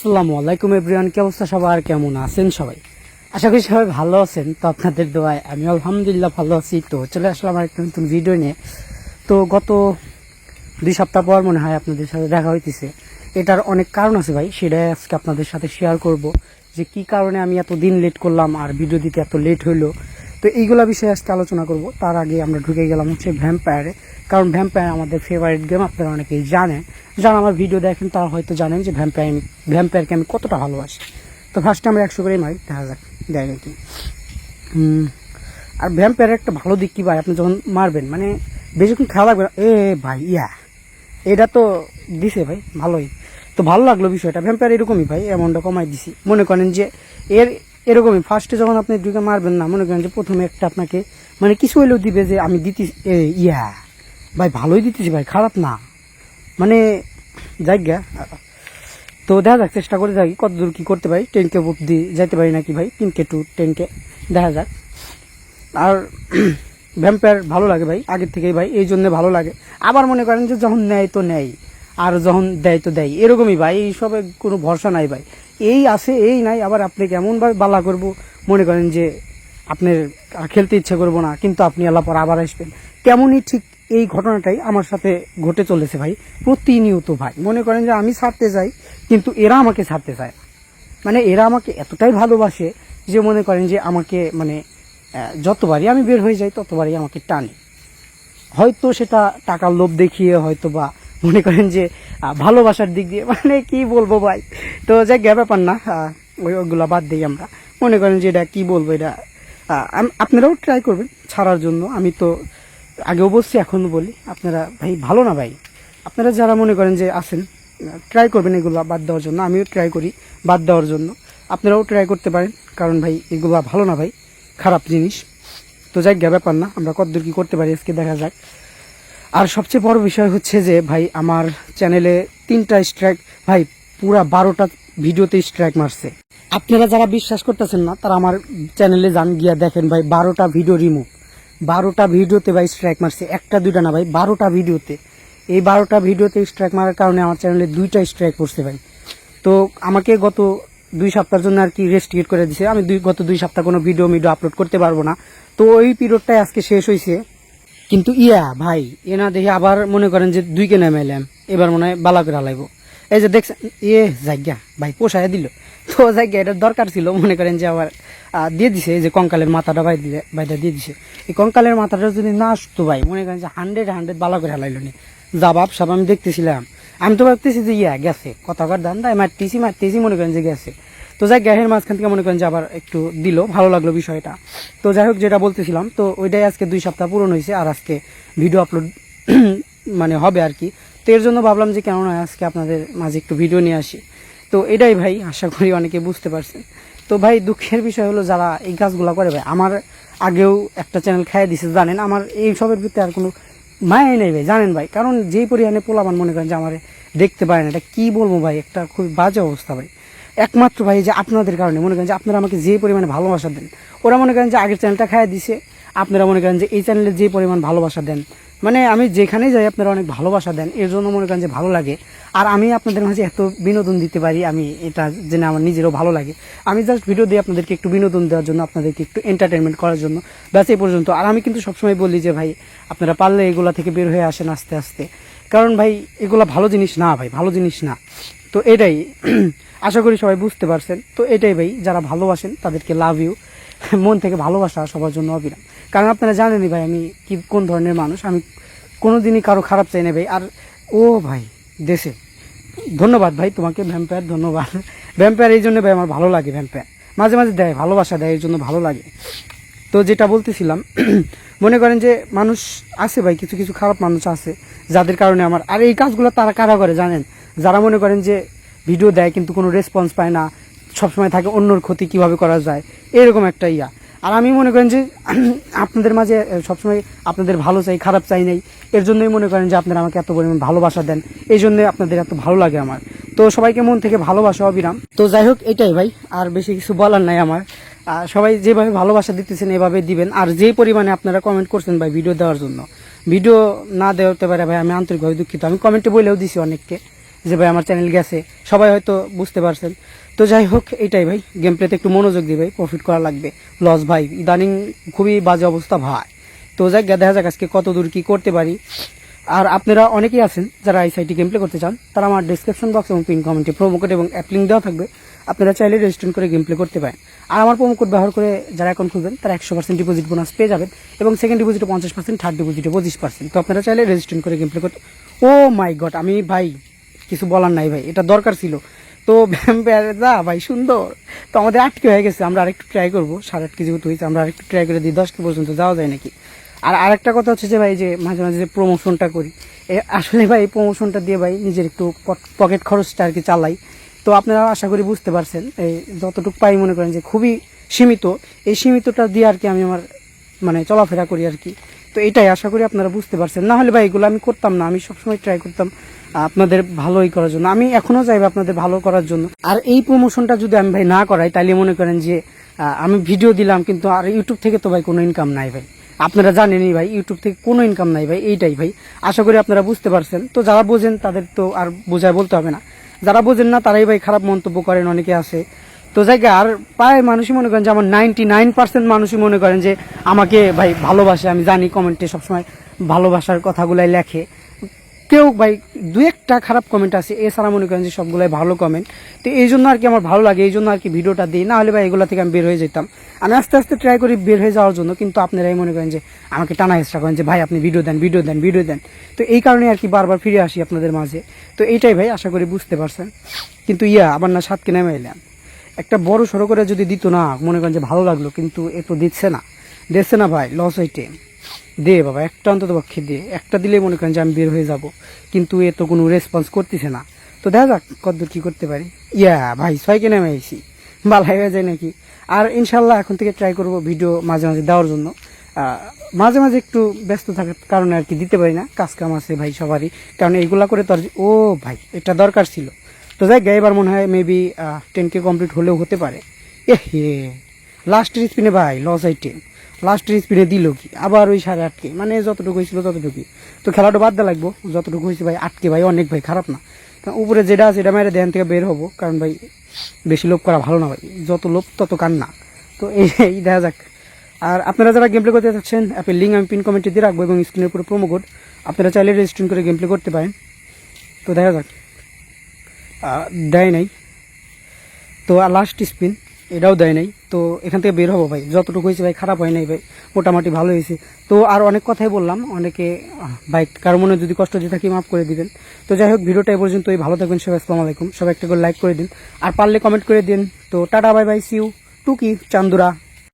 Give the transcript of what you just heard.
আসসালামু আলাইকুম এভরিওয়ান, কি অবস্থা সবার? কেমন আছেন সবাই? আশা করি সবাই ভালো আছেন। তো আপনাদের দোয়ায় আমি আলহামদুলিল্লাহ ভালো আছি। তো চলে আসলাম আর একটা নতুন ভিডিও নিয়ে। তো গত দুই সপ্তাহ পর মনে হয় আপনাদের সাথে দেখা হইতেছে। এটার অনেক কারণ আছে ভাই সেটাই আজকে আপনাদের সাথে শেয়ার করব। যে কি কারণে আমি এত দিন লেট করলাম আর ভিডিও দিতে এত লেট হইল। তো এইগুলা বিষয়ে আজকে আলোচনা করব। তার আগে আমরা ঢুকে গেলাম হচ্ছে ভ্যাম্পায়ারে কারণ ভ্যাম্পায়ার আমাদের ফেভারিট গেম আপনারা অনেকেই জানেন। যারা আমার ভিডিও দেখেন, তারা হয়তো জানেন যে ভ্যাম্পায়ার ভ্যাম্পায়ারকে আমি কতটা ভালোবাসি। তো ফার্স্টে আমরা একশো করেই মারি দেখা যাক, দেয় নাকি। আর ভ্যাম্পায়ারের একটা ভালো দিক কী ভাই? আপনি যখন মারবেন মানে বেশিক্ষণ খেলা লাগবে। এ ভাই, ইয়া। এটা তো দিছে ভাই, ভালোই। তো ভালো লাগল বিষয়টা। ভ্যাম্পায়ার এরকমই ভাই অ্যামাউন্টটা কমাই দিছি। মনে করেন যে এর এরকমই। ফার্স্টে যখন আপনি ঢুকে মারবেন না, মনে করেন যে প্রথমে একটা আপনাকে মানে কিছু হইলেও দিবে যে আমি দিতে ইয়া, ভাই ভালোই দিতেছি ভাই, খারাপ না। মানে যাই গা, তো দেখা যাক, চেষ্টা করে যাই, কতদূর কি করতে পারি। টেন কে অব্দি যাইতে পারি নাকি ভাই? তিন কে টু টেন কে দেখা যাক। আর ভ্যাম্পায়ার ভালো লাগে ভাই আগের থেকেই ভাই, এই জন্য ভালো লাগে। আবার মনে করেন যে যখন নেয় তো নেয়, আর যখন দেয় তো দেয়, এরকমই ভাই, এই সবে কোনো ভরসা নাই ভাই। এই আছে, এই নাই, আবার আপনি কেমন ভাবে বালা করব? মনে করেন যে আপনার খেলতে ইচ্ছে করব না, কিন্তু আপনি আল্লাহ পর আবার আসবেন। তেমনই ঠিক এই ঘটনাটাই আমার সাথে ঘটে চলেছে ভাই, প্রতিনিয়ত ভাই। মনে করেন যে আমি ছাড়তে চাই, কিন্তু এরা আমাকে ছাড়তে চায় না। মানে এরা আমাকে এতটাই ভালোবাসে যে মনে করেন যে আমাকে মানে যতবারই আমি বের হয়ে যাই, ততবারই আমাকে টানে। হয়তো সেটা টাকার লোভ দেখিয়ে হয়তো বা মনে করেন যে ভালোবাসার দিক দিয়ে মানে কি বলব ভাই? তো যাই ব্যাপার না আহ, ওই ওগুলা বাদ দিই আমরা। মনে করেন যে এটা কি বলব এটা? আপনারাও ট্রাই করবেন ছাড়ার জন্য। আমি তো আগেও বলছি এখনও বলি। আপনারা ভাই ভালো না ভাই? আপনারা যারা মনে করেন যে আছেন ট্রাই করবেন এগুলো বাদ দেওয়ার জন্য। আমিও ট্রাই করি বাদ দেওয়ার জন্য। আপনারাও ট্রাই করতে পারেন। কারণ ভাই এগুলো ভালো না ভাই। খারাপ জিনিস। তো যাই গে ব্যাপার না। আমরা কতদূর কী করতে পারি আজকে দেখা যাক। আর সবচেয়ে বড় বিষয় হচ্ছে যে, ভাই, আমার চ্যানেলে তিনটা স্ট্রাইক ভাই, পুরা বারোটা ভিডিওতে স্ট্রাইক মারছে। আপনারা যারা বিশ্বাস করতেছেন না, তারা আমার চ্যানেলে যান, গিয়া দেখেন, ভাই, বারোটা ভিডিও রিমুভ বারোটা ভিডিওতে, ভাই স্ট্রাইক মারছে। একটা, দুইটা না, ভাই, বারোটা ভিডিওতে। এই বারোটা ভিডিওতে স্ট্রাইক মারার কারণে আমার চ্যানেলে দুইটা স্ট্রাইক পড়ছে ভাই। তো আমাকে গত দুই সপ্তাহের জন্য আর কি রেস্ট্রিকেট করে দিছে। আমি দুই গত দুই সপ্তাহ কোনো ভিডিও ভিডিও আপলোড করতে পারব না। তো ওই পিরিয়ডটাই আজকে শেষ হয়েছে কিন্তু ইয়া, ভাই এ না দেখে আবার মনে করেন যে দুই কে নেমে এলাম এবার মনে হয় বালা করে হালাইবো। এই যে দেখছেন ইয়ে জায়গা, ভাই পোষায় দিল। তো জায়গা এটা দরকার ছিল, মনে করেন যে আবার দিয়ে দিছে, এই যে কঙ্কালের মাথাটা বাই দিয়ে বাইটা দিয়ে দিছে। এই কঙ্কালের মাথাটা যদি না আসতো, ভাই, মনে করেন যে হান্ড্রেড হান্ড্রেড বালা করে হালাইলো নি বাপ সব আমি দেখতেছিলাম। আমি তো ভাবতেছি যে ইয়া গেছে কথাকার দান দায় মারতেছি মারতেছি, মনে করেন যে গেছে। তো যাই গ্যাসের মাঝখান থেকে মনে করেন যে আবার একটু দিল, ভালো লাগল বিষয়টা। তো যাই হোক, যেটা বলতেছিলাম, তো ওইটাই আজকে দুই সপ্তাহ পূরণ হয়েছে আর আজকে ভিডিও আপলোড মানে হবে আর কি। তো এর জন্য ভাবলাম যে কেননা আজকে আপনাদের মাঝে একটু ভিডিও নিয়ে আসি। তো এটাই ভাই, আশা করি অনেকে বুঝতে পারছেন। তো ভাই, দুঃখের বিষয় হলো যারা এই কাজগুলো করে ভাই, আমার আগেও একটা চ্যানেল খাইয়ে দিছে, জানেন, আমার এই সবের ভিতরে আর কোনো মায়াই নেই ভাই, জানেন ভাই। কারণ যেই পরিমাণে পোলাবান মনে করেন যে আমার দেখতে পারেন এটা কি বলব ভাই, একটা খুব বাজে অবস্থা ভাই। একমাত্র ভাই যে আপনাদের কারণে, মনে করেন যে আপনারা আমাকে যে পরিমাণে ভালোবাসা দেন, ওরা মনে করেন যে আগের চ্যানেলটা খাইয়ে দিছে, আপনারা মনে করেন যে এই চ্যানেলে যে পরিমাণ ভালোবাসা দেন মানে আমি যেখানেই যাই আপনারা অনেক ভালোবাসা দেন, এর জন্য মনে করেন যে ভালো লাগে। আর আমি আপনাদের মাঝে এত বিনোদন দিতে পারি, আমি এটা জেনে আমার নিজেরও ভালো লাগে। আমি জাস্ট ভিডিও দিয়ে আপনাদেরকে একটু বিনোদন দেওয়ার জন্য, আপনাদেরকে একটু এন্টারটেনমেন্ট করার জন্য, ব্যাস এই পর্যন্ত। আর আমি কিন্তু সবসময় বলি যে ভাই, আপনারা পারলে এগুলা থেকে বের হয়ে আসেন আস্তে আস্তে। কারণ ভাই, এগুলা ভালো জিনিস না ভাই, ভালো জিনিস না। তো এটাই। আশা করি সবাই বুঝতে পারছেন। তো এটাই ভাই, যারা ভালোবাসেন তাদেরকে লাভ ইউ মন থেকে ভালোবাসা সবার জন্য অবিরাম। কারণ আপনারা জানেনই ভাই, আমি কি, কোন ধরনের মানুষ? আমি কোনোদিনই কারও খারাপ চাই না ভাই। আর ও ভাই, দেশে। ধন্যবাদ ভাই তোমাকে ভ্যাম্পায়ার ধন্যবাদ। ভ্যাম্পায়ার এই জন্য ভাই আমার ভালো লাগে ভ্যাম্পায়ার মাঝে মাঝে দেয়, ভালোবাসা দেয় এর জন্য ভালো লাগে। তো যেটা বলতেছিলাম, মনে করেন যে মানুষ আছে ভাই, কিছু কিছু খারাপ মানুষ আছে, যাদের কারণে আমার আর এই কাজগুলো তারা কারা করে জানেন? যারা মনে করেন যে ভিডিও দেয় কিন্তু কোনো রেসপন্স পায় না, সবসময় থাকে অন্যর ক্ষতি কীভাবে করা যায়, এরকম একটা ইয়া। আর আমি মনে করেন যে আপনাদের মাঝে সবসময় আপনাদের ভালো চাই, খারাপ চাই নেই, এর জন্যই মনে করেন যে আপনারা আমাকে এত পরিমাণ ভালোবাসা দেন, এই জন্যই আপনাদের এত ভালো লাগে আমার। তো সবাইকে মন থেকে ভালোবাসা, অবিরাম। তো যাই হোক, এটাই ভাই, আর বেশি কিছু বলার নাই আমার। আর সবাই যেভাবে ভালোবাসা দিতেছেন, এভাবে দিবেন। আর যে পরিমাণে আপনারা কমেন্ট করছেন ভাই ভিডিও দেওয়ার জন্য। ভিডিও না দেওয়াতে পারে ভাই, আমি আন্তরিকভাবে দুঃখিত। আমি কমেন্টে বলেও দিছি অনেককে। যে ভাই আমার চ্যানেল গেছে, সবাই হয়তো বুঝতে পারছেন। তো যাই হোক, এটাই ভাই গেম প্লেতে একটু মনোযোগ দিই ভাই প্রফিট করা লাগবে। লস ভাই ইদানিং খুবই বাজে অবস্থা ভাই। তো যাই দেখা যাক আজকে কত দূর কি করতে পারি। আর আপনারা অনেকেই আছেন যারা এই সাইটে গেম প্লে করতে চান, তারা আমার ডিসক্রিপশন বক্স এবং পিন কমেন্টে প্রোমো কোড এবং অ্যাপ লিঙ্ক দেওয়া থাকবে। আপনারা চাইলে রেজিস্ট্রেশন করে গেম প্লে করতে পারেন। আর আমার প্রোমো কোড ব্যবহার করে যারা অ্যাকাউন্ট খুলবেন, তারা একশো পার্সেন্ট ডিপোজিট বোনাস পেয়ে যাবেন এবং সেকেন্ড ডিপোজিটে পঞ্চাশ পার্সেন্ট থার্ড ডিপোজিটে পঁচিশ পার্সেন্ট তো আপনারা চাইলে রেজিস্ট্রেশন করে গেম প্লে করতে ও মাই গড আমি ভাই কিছু বলার নাই ভাই, এটা দরকার ছিল। তো দা ভাই সুন্দর। তো আমাদের আটকে হয়ে গেছে, আমরা আরেকটু ট্রাই করব। সাড়ে আট কেজি মতো হয়েছে, আমরা আরেকটু ট্রাই করে দিই, দশ কেজি পর্যন্ত যাওয়া যায় নাকি? আর আরেকটা কথা হচ্ছে যে ভাই, যে মাঝে মাঝে যে প্রমোশনটা করি আসলে ভাই এই প্রমোশনটা দিয়ে ভাই নিজের একটু পকেট খরচটা আর কি চালাই। তো আপনারা আশা করি বুঝতে পারছেন এই যতটুকু পাই মনে করেন যে খুবই সীমিত। এই সীমিতটা দিয়ে আর কি আমি আমার মানে চলাফেরা করি আর কি। তো এটাই আশা করি আপনারা বুঝতে পারছেন। না হলে ভাই এগুলো আমি করতাম না, আমি সবসময় ট্রাই করতাম আপনাদের ভালোই করার জন্য। আমি এখনও চাইব আপনাদের ভালো করার জন্য। আর এই প্রমোশনটা যদি আমি ভাই না করাই তাহলে মনে করেন যে আমি ভিডিও দিলাম, কিন্তু আর ইউটিউব থেকে তো ভাই কোনো ইনকাম নাই ভাই। আপনারা জানেনই ভাই ইউটিউব থেকে কোনো ইনকাম নাই ভাই, এইটাই ভাই। আশা করি আপনারা বুঝতে পারছেন। তো যারা বোঝেন, তাদের তো আর বোঝায় বলতে হবে না। যারা বোঝেন না, তারাই ভাই খারাপ মন্তব্য করেন, অনেকে আছে। তো জায়গা আর প্রায় মানুষই মনে করেন যে আমার নাইনটি নাইন পার্সেন্ট মানুষই মনে করেন যে আমাকে ভাই ভালোবাসে। আমি জানি কমেন্টে সবসময় ভালোবাসার কথাগুলাই লেখে। কেউ ভাই দু একটা খারাপ কমেন্ট আছে, এছাড়া মনে করেন যে সবগুলাই ভালো কমেন্ট তো এই জন্য আর কি আমার ভালো লাগে, এই জন্য আর কি ভিডিওটা দিই। না হলে ভাই এগুলো থেকে আমি বের হয়ে যেতাম। আমি আস্তে আস্তে ট্রাই করি বের হয়ে যাওয়ার জন্য, কিন্তু আপনারাই মনে করেন যে আমাকে টানা চেষ্টা করেন যে, ভাই, আপনি ভিডিও দেন ভিডিও দেন ভিডিও দেন। তো এই কারণে আর কি বারবার ফিরে আসি আপনাদের মাঝে। তো এইটাই ভাই, আশা করি বুঝতে পারছেন। কিন্তু ইয়া, আবার না সাতকে নেমে এলাম একটা বড় সড়ো করে যদি দিত না, মনে করেন যে ভালো লাগল, কিন্তু এ তো দিচ্ছে না। দিচ্ছে না ভাই লস হইতে। দে বাবা, একটা অন্তত পক্ষে দে। একটা দিলে মনে করেন যে আমি বের হয়ে যাব। কিন্তু এ তো কোনো রেসপন্স করতেছে না। তো দেখা যাক কতদূর কী করতে পারি। ইয়া ভাই ছয়কে নেমে আইছি ভালাই হয়ে যায় নাকি? আর ইনশাল্লাহ এখন থেকে ট্রাই করব ভিডিও মাঝে মাঝে দেওয়ার জন্য। মাঝে মাঝে একটু ব্যস্ত থাকার কারণে আর কি দিতে পারি না। কাজ কাম আছে ভাই সবারই। কারণ এইগুলা করে তো ও ভাই, এটা দরকার ছিল। তো যাই গে এবার মনে হয় মেবি টেন কে কমপ্লিট হলেও হতে পারে। এ হে লাস্টের স্পিনে ভাই লস আই টেন লাস্টের স্পিনে দিল কি? আবার ওই সাড়ে আটকে মানে যতটুকু হয়েছিল ততটুকুই। তো খেলাটা বাদ দেওয়া লাগবো, যতটুকু হয়েছে ভাই আটকে ভাই, অনেক ভাই, খারাপ না। উপরে যেটা আছে এটা মেরে দেন থেকে বের হব, কারণ ভাই, বেশি লোভ করা ভালো না ভাই। যত লোভ, তত কান্না। তো এই দেখা যাক। আর আপনারা যারা গেম প্লে করতে চাচ্ছেন অ্যাপের লিঙ্ক আমি পিন কমেন্টে দিয়ে রাখব এবং স্ক্রিনের উপরে প্রোমো কোড আপনারা চাইলে রেজিস্ট্রেশন করে গেম প্লে করতে পারেন। তো দেখা যাক। দেয় নাই। তো আর লাস্ট স্পিন এটাও দেয় নাই। তো এখান থেকে বের হব ভাই। যতটুকু হয়েছে ভাই, খারাপ হয় নাই ভাই। মোটামুটি ভালো হয়েছে। তো আর অনেক কথাই বললাম। অনেকে ভাই, কারও মনে যদি কষ্ট দিয়ে থাকি, মাফ করে দিবেন। তো যাই হোক, ভিডিওটা এই পর্যন্তই। ভালো থাকবেন, সবাই, আসসালামু আলাইকুম। সবাই একটা করে লাইক করে দিন। আর পারলে কমেন্ট করে দিন। তো টাটা বাই বাই সিউ টুকি, চান্দুরা।